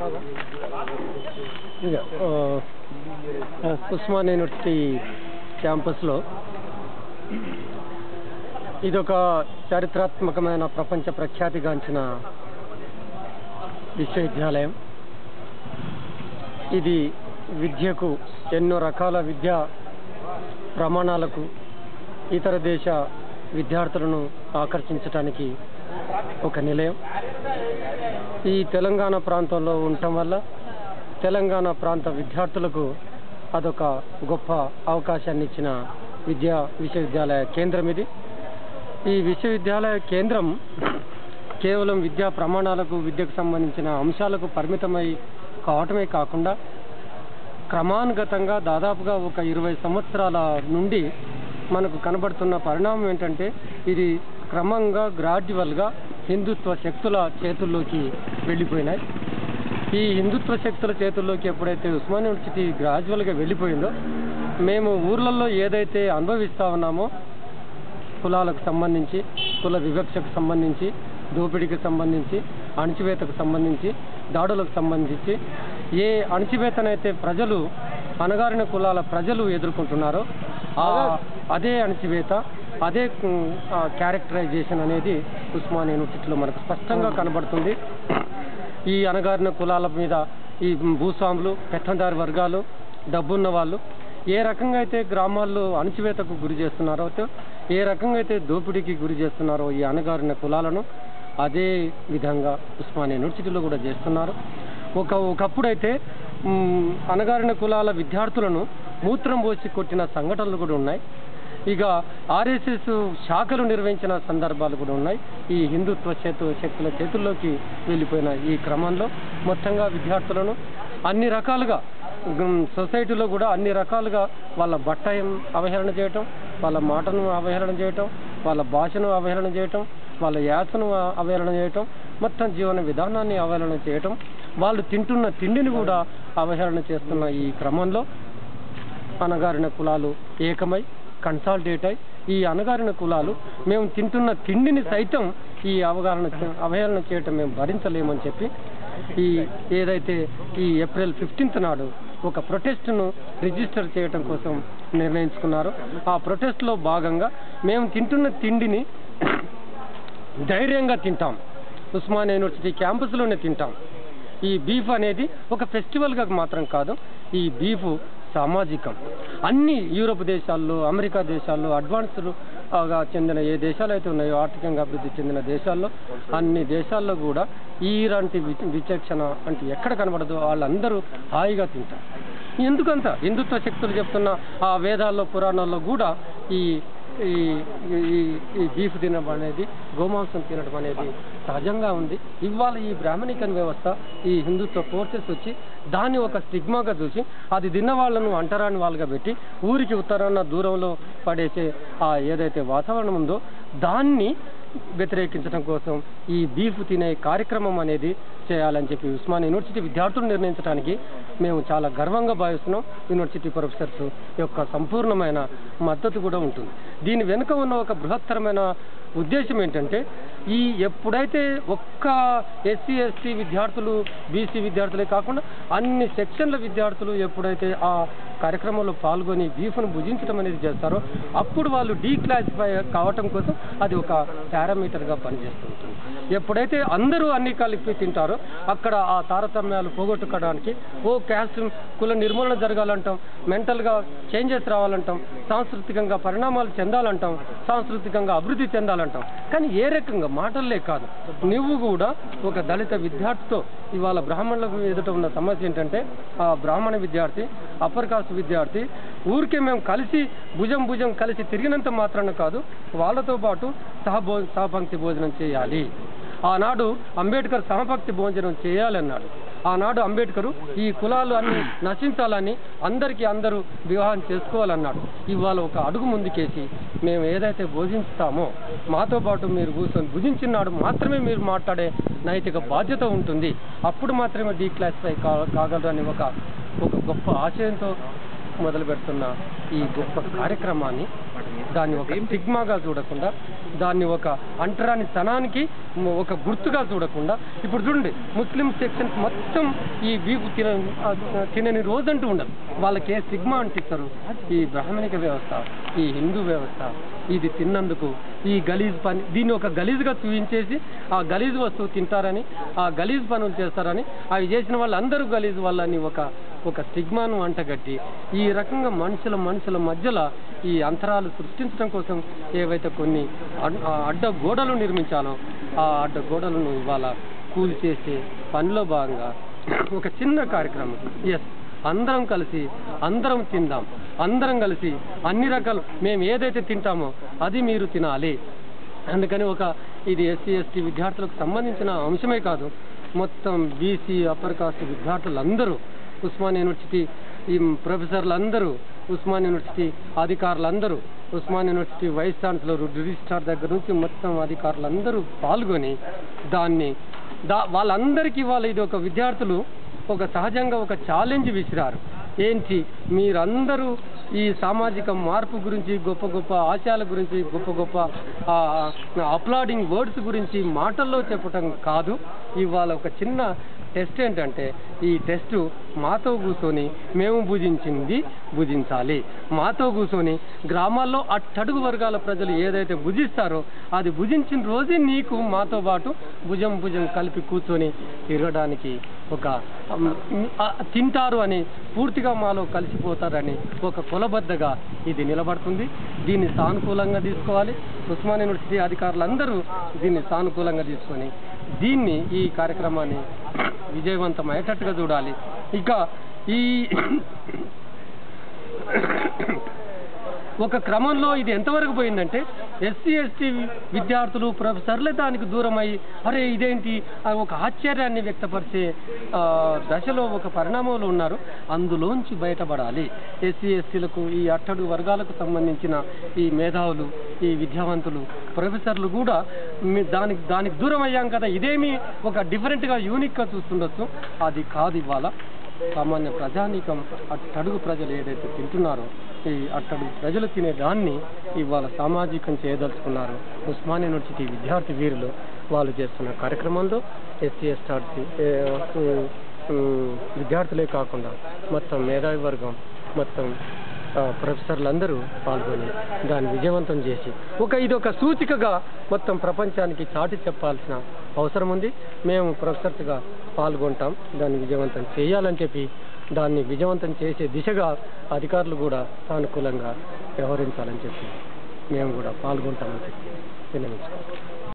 ఇక, ఆ, యూనివర్సిటీ క్యాంపస్లో ఇదొక చారిత్రాత్మకమైన ప్రపంచ ప్రఖ్యాతిగాంచిన విశ్వవిద్యాలయం. ఇది విద్యకు ఎన్నో రకాల విద్యా ప్రమాణాలకు ఇతర దేశ విద్యార్థులను ఆకర్షించడానికి ఒక నిలయం. ఈ తెలంగాణ ప్రాంతంలో ఉండటం వల్ల తెలంగాణ ప్రాంత విద్యార్థులకు అదొక గొప్ప అవకాశాన్ని ఇచ్చిన విద్యా విశ్వవిద్యాలయ కేంద్రం ఇది. ఈ విశ్వవిద్యాలయ కేంద్రం కేవలం విద్యా ప్రమాణాలకు విద్యకు సంబంధించిన అంశాలకు పరిమితమై కావటమే కాకుండా క్రమానుగతంగా దాదాపుగా ఒక ఇరవై సంవత్సరాల నుండి మనకు కనబడుతున్న పరిణామం ఏంటంటే ఇది క్రమంగా గ్రాడ్యువల్గా హిందుత్వ శక్తుల చేతుల్లోకి వెళ్ళిపోయినాయి. ఈ హిందుత్వ శక్తుల చేతుల్లోకి ఎప్పుడైతే ఉస్మాన్ యూనివర్సిటీ గ్రాడ్యువల్గా వెళ్ళిపోయిందో మేము ఊర్లలో ఏదైతే అనుభవిస్తా ఉన్నామో కులాలకు సంబంధించి కుల వివక్షకు సంబంధించి దోపిడీకి సంబంధించి అణచివేతకు సంబంధించి దాడులకు సంబంధించి ఏ అణచివేతనైతే ప్రజలు అణగారిన కులాల ప్రజలు ఎదుర్కొంటున్నారో ఆ అదే అణచివేత అదే క్యారెక్టరైజేషన్ అనేది ఉస్మాన్ యూనివర్సిటీలో మనకు స్పష్టంగా కనబడుతుంది. ఈ అణగారిన కులాల మీద ఈ భూస్వాములు పెత్తందారి వర్గాలు డబ్బున్న వాళ్ళు ఏ రకంగా అయితే గ్రామాల్లో అణచివేతకు గురి చేస్తున్నారో అయితే ఏ రకంగా అయితే దోపిడీకి గురి చేస్తున్నారో ఈ అణగారిన కులాలను అదే విధంగా ఉస్మానియా యూనివర్సిటీలో కూడా చేస్తున్నారు. ఒక ఒకప్పుడైతే మ్, అణగారిన కులాల విద్యార్థులను మూత్రం పోసి కొట్టిన సంఘటనలు కూడా ఉన్నాయి. ఇక ఆర్ఎస్ఎస్ శాఖలు నిర్వహించిన సందర్భాలు కూడా ఉన్నాయి. ఈ హిందుత్వ చేతు శక్తుల చేతుల్లోకి వెళ్ళిపోయిన ఈ క్రమంలో మొత్తంగా విద్యార్థులను అన్ని రకాలుగా సొసైటీలో కూడా అన్ని రకాలుగా వాళ్ళ బట్టయం అవహేళన చేయటం వాళ్ళ మాటను అవహేళన చేయటం వాళ్ళ భాషను అవహేళన చేయటం వాళ్ళ యాసను అవహేళన చేయటం మొత్తం జీవన విధానాన్ని అవహేళన చేయటం వాళ్ళు తింటున్న తిండిని కూడా అవహేళన చేస్తున్న ఈ క్రమంలో అణగారిన కులాలు ఏకమై కన్సాలిడేట్ అయి ఈ అణగారిన కులాలు మేము తింటున్న తిండిని సైతం ఈ అవగాహన అవహేళన చేయటం మేము భరించలేమని చెప్పి ఈ ఏదైతే ఈ ఏప్రిల్ ఫిఫ్టీన్త్ నాడు ఒక ప్రొటెస్ట్ను రిజిస్టర్ చేయటం కోసం నిర్ణయించుకున్నారో ఆ ప్రొటెస్ట్లో భాగంగా మేము తింటున్న తిండిని ధైర్యంగా తింటాం. ఉస్మానియా యూనివర్సిటీ క్యాంపస్లోనే తింటాం. ఈ బీఫ్ అనేది ఒక ఫెస్టివల్గా మాత్రం కాదు ఈ బీఫ్ సామాజికం. అన్ని యూరోప్ దేశాల్లో అమెరికా దేశాల్లో అడ్వాన్స్డ్గా చెందిన ఏ దేశాలు అయితే ఉన్నాయో ఆర్థికంగా అభివృద్ధి చెందిన దేశాల్లో అన్ని దేశాల్లో కూడా ఈలాంటి వి- విచక్షణ అంటే ఎక్కడ కనబడదో వాళ్ళందరూ హాయిగా తింటారు. ఎందుకంత? హిందుత్వ శక్తులు చెప్తున్న ఆ వేదాల్లో పురాణాల్లో కూడా ఈ ఈ ఈ బీఫ్ తినడం అనేది గోమాంసం తినడం అనేది సహజంగా ఉంది. ఇవాళ ఈ బ్రాహ్మణికన్ వ్యవస్థ ఈ హిందుత్వ ఫోర్సెస్ వచ్చి దాన్ని ఒక స్టిగ్మాగా చూసి అది తిన్న వాళ్ళను అంటరాని వాళ్ళుగా పెట్టి ఊరికి ఉత్తరాన దూరంలో పడేసే ఆ ఏదైతే వాతావరణం ఉందో దాన్ని వ్యతిరేకించడం కోసం ఈ బీఫ్ తినే కార్యక్రమం అనేది చేయాలని చెప్పి ఉస్మాన్ యూనివర్సిటీ విద్యార్థులు నిర్ణయించడానికి మేము చాలా గర్వంగా భావిస్తున్నాం. యూనివర్సిటీ ప్రొఫెసర్స్ యొక్క సంపూర్ణమైన మద్దతు కూడా ఉంటుంది. దీని వెనుక ఉన్న ఒక బృహత్తరమైన ఉద్దేశం ఏంటంటే ఈ ఎప్పుడైతే ఒక్క ఎస్సీ ఎస్టీ విద్యార్థులు బీసీ విద్యార్థులే కాకుండా అన్ని సెక్షన్ల విద్యార్థులు ఎప్పుడైతే ఆ కార్యక్రమంలో పాల్గొని బీఫ్ను భుజించడం అనేది చేస్తారో అప్పుడు వాళ్ళు డీక్లాసిఫై కావటం కోసం అది ఒక పారామీటర్గా పనిచేస్తుంటుంది. ఎప్పుడైతే అందరూ అన్ని కలిపి తింటారో అక్కడ ఆ తారతమ్యాలు పోగొట్టుకోవడానికి ఓ క్యాస్ట్ కుల నిర్మూలన జరగాలంటాం మెంటల్గా చేంజెస్ రావాలంటాం సాంస్కృతికంగా పరిణామాలు చెందాలంటాం సాంస్కృతికంగా అభివృద్ధి అంటాం కానీ ఏ రకంగా? మాటల్లే కాదు. నువ్వు కూడా ఒక దళిత విద్యార్థితో ఇవాళ బ్రాహ్మణులకు ఎదుట ఉన్న సమస్య ఏంటంటే ఆ బ్రాహ్మణ విద్యార్థి అప్పర్ కాస్ట్ విద్యార్థి ఊరికే మేము కలిసి భుజం భుజం కలిసి తిరిగినంత మాత్రాన కాదు వాళ్ళతో పాటు సహభో సహపంక్తి భోజనం చేయాలి. ఆనాడు అంబేద్కర్ సహపంక్తి భోజనం చేయాలన్నాడు. ఆనాడు అంబేద్కర్ ఈ కులాలు అన్ని నశించాలని అందరికీ అందరూ వివాహం చేసుకోవాలన్నాడు. ఇవాళ ఒక అడుగు ముందుకేసి మేము ఏదైతే భోజిస్తామో మాతో పాటు మీరు కూర్చొని భుజించినాడు మాత్రమే మీరు మాట్లాడే నైతిక బాధ్యత ఉంటుంది. అప్పుడు మాత్రమే డీక్లాసిఫై కా కాగలరు అని ఒక ఒక గొప్ప ఆశయంతో మొదలు పెడుతున్న ఈ గొప్ప కార్యక్రమాన్ని దాన్ని ఒక స్టిగ్మాగా చూడకుండా దాన్ని ఒక అంటరాని తనానికి ఒక గుర్తుగా చూడకుండా ఇప్పుడు చూడండి ముస్లిం సెక్షన్స్ మొత్తం ఈ వీపు తిన తినని రోజంటూ ఉండదు. వాళ్ళకి ఏ సిగ్మా అంటిస్తారు? ఈ బ్రాహ్మణిక వ్యవస్థ ఈ హిందూ వ్యవస్థ ఇది తిన్నందుకు ఈ గలీజ్ పని దీన్ని ఒక గలీజ్గా చూపించేసి ఆ గలీజ్ వస్తువు తింటారని ఆ గలీజ్ పనులు చేస్తారని అవి చేసిన వాళ్ళందరూ గలీజ్ వాళ్ళని ఒక ఒక స్టిగ్మాను అంటగట్టి ఈ రకంగా మనుషుల మనుషుల మధ్యలో ఈ అంతరాలు సృష్టించడం కోసం ఏవైతే కొన్ని అడ్- ఆ అడ్డ గోడలు నిర్మించాలో ఆ అడ్డ గోడలను ఇవాళ కూల్ చేసే పనిలో భాగంగా ఒక చిన్న కార్యక్రమం. ఎస్ అందరం కలిసి అందరం తిందాం. అందరం కలిసి అన్ని రకాలు మేము ఏదైతే తింటామో అది మీరు తినాలి. అందుకని ఒక ఇది ఎస్సీ ఎస్టీ విద్యార్థులకు సంబంధించిన అంశమే కాదు మొత్తం బీసీ అప్పర్ కాస్ట్ విద్యార్థులందరూ ఉస్మాన్ యూనివర్సిటీ ఈ ప్రొఫెసర్లందరూ ఉస్మాన్ యూనివర్సిటీ అధికారులందరూ Osman university vice chancellor registrar దగ్గర నుంచి మొత్తం అధికారులందరూ పాల్గొని దాన్ని దా వాళ్ళందరికీ వాళ్ళ ఇది ఒక విద్యార్థులు ఒక సహజంగా ఒక ఛాలెంజ్ విసిరారు. ఏంటి? మీరందరూ ఈ సామాజిక మార్పు గురించి గొప్ప గొప్ప ఆశయాల గురించి గొప్ప గొప్ప అప్లాడింగ్ వర్డ్స్ గురించి మాటల్లో చెప్పటం కాదు. ఇవాళ ఒక చిన్న టెస్ట్ ఏంటంటే ఈ టెస్ట్ మాతో కూర్చొని మేము భుజించింది భుజించాలి. మాతో కూర్చొని గ్రామాల్లో అట్టడుగు వర్గాల ప్రజలు ఏదైతే భుజిస్తారో అది భుజించిన రోజే నీకు మాతో పాటు భుజం భుజం కలిపి కూర్చొని తిరగడానికి ఒక తింటారు అని పూర్తిగా మాలో కలిసిపోతారని ఒక కులబద్దగా ఇది నిలబడుతుంది. దీన్ని సానుకూలంగా తీసుకోవాలి. ఉస్మాన్ యూనివర్సిటీ అధికారులందరూ దీన్ని సానుకూలంగా తీసుకొని దీన్ని ఈ కార్యక్రమాన్ని విజయవంతం అయ్యేటట్టుగా చూడాలి. ఇక ఈ ఒక క్రమంలో ఇది ఎంతవరకు పోయిందంటే ఎస్సీ ఎస్టీ విద్యార్థులు ప్రొఫెసర్లే దానికి దూరమై అరే ఇదేంటి? ఒక ఆశ్చర్యాన్ని వ్యక్తపరిచే దశలో ఒక పరిణామంలో ఉన్నారు. అందులోంచి బయటపడాలి. ఎస్సీ ఎస్టీలకు ఈ అట్టడు వర్గాలకు సంబంధించిన ఈ మేధావులు ఈ విద్యావంతులు ప్రొఫెసర్లు కూడా దానికి దానికి దూరం అయ్యాం కదా. ఇదేమి ఒక డిఫరెంట్గా యూనిక్గా చూస్తుండొచ్చు. అది కాదు ఇవాళ. సామాన్య ప్రజానీకం అట్టడుగు ప్రజలు ఏదైతే తింటున్నారో ఈ అట్టడుగు ప్రజలు తినే దాన్ని ఇవాళ సామాజికం చేయదలుచుకున్నారు. ఉస్మాన్ యూనివర్సిటీ విద్యార్థి వీరులు వాళ్ళు చేస్తున్న కార్యక్రమంలో ఎస్సీ ఎస్టార్సీ విద్యార్థులే కాకుండా మొత్తం మేధావి వర్గం మొత్తం ప్రొఫెసర్లందరూ పాల్గొని దాన్ని విజయవంతం చేసి ఒక ఇది ఒక సూచికగా మొత్తం ప్రపంచానికి చాటి చెప్పాల్సిన అవసరం ఉంది మేము ప్రొఫెసర్స్గా పాల్గొంటాం దాన్ని విజయవంతం చేయాలని చెప్పి దాన్ని విజయవంతం చేసే దిశగా అధికారులు కూడా సానుకూలంగా వ్యవహరించాలని చెప్పి మేము కూడా పాల్గొంటామని చెప్పి విన్నవించుకుంటాం